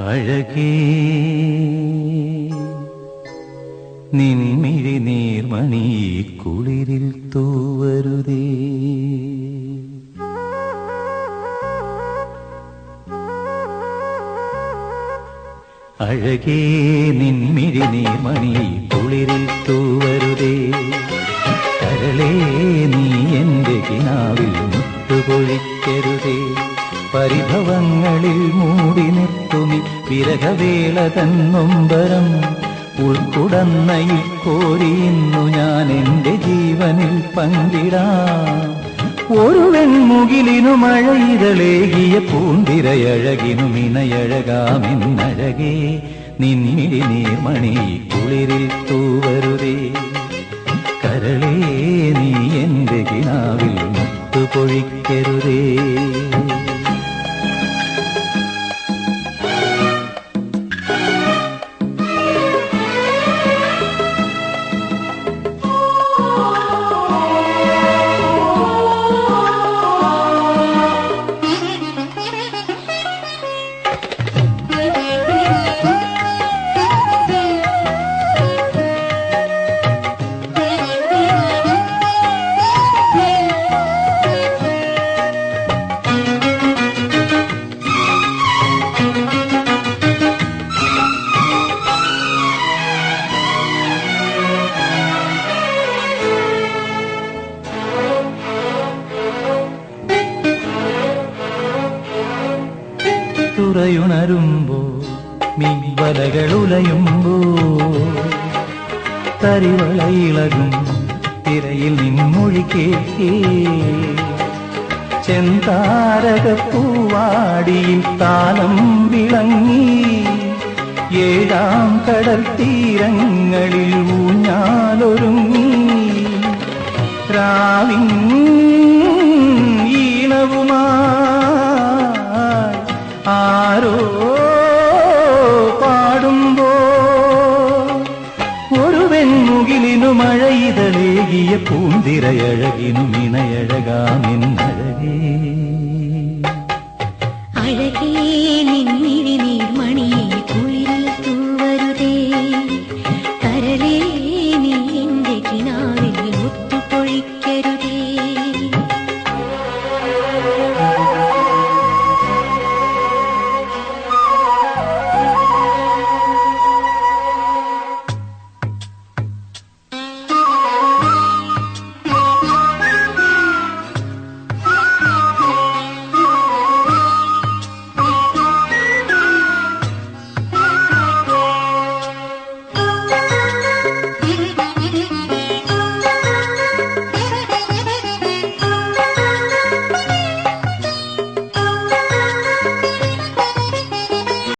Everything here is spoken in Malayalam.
അഴകേ. നിൻമിഴി നീർമണി കുളിരിൽ തൂവരുതേ. അഴകേ നിൻമിഴി നീർമണി കുളിരിൽ തൂവരുതേ. കരളേ നീ എന്റെ കിനാവിൽ മുട്ടുപൊഴിക്കരുതേ. പരിഭവങ്ങളിൽ മൂടി നിർത്തുമി വിരഹവേള തന്നൊമ്പരം ഉൾക്കുടന്നയിൽ കോരിയുന്നു ഞാൻ എന്റെ ജീവനിൽ പങ്കിടാം. ഒരു വെൺമുകിലിനു മഴയിതളേകിയ പൂന്തിരയഴകിനു മിനയഴകാമെന്നഴകേ നിന്നിഴി നീർമണി കുളിരിൽ തൂവരുതേ. കരളേ നീ എന്റെ മുത്തു മുത്തുപൊഴിക്കരുതേ. തുറയുണരുമ്പോ മിവലകളുലയുമ്പോ തരിവളയിളകും തിരയിൽ നിൻമൊഴി ചെന്താരക ചെന്താരകപ്പൂവാടിയിൽ താലം വിളങ്ങി ഏഴാം കടൽ തീരങ്ങളിൽ ഊഞ്ഞാലൊരുങ്ങി. രാവിൻ ആരോ പാടുമ്പോ ഒരു വെൺമുകിലിനു മഴയിതളേകിയ പൂന്തിരയഴകിനു മിണയഴകാമെന്നഴകേ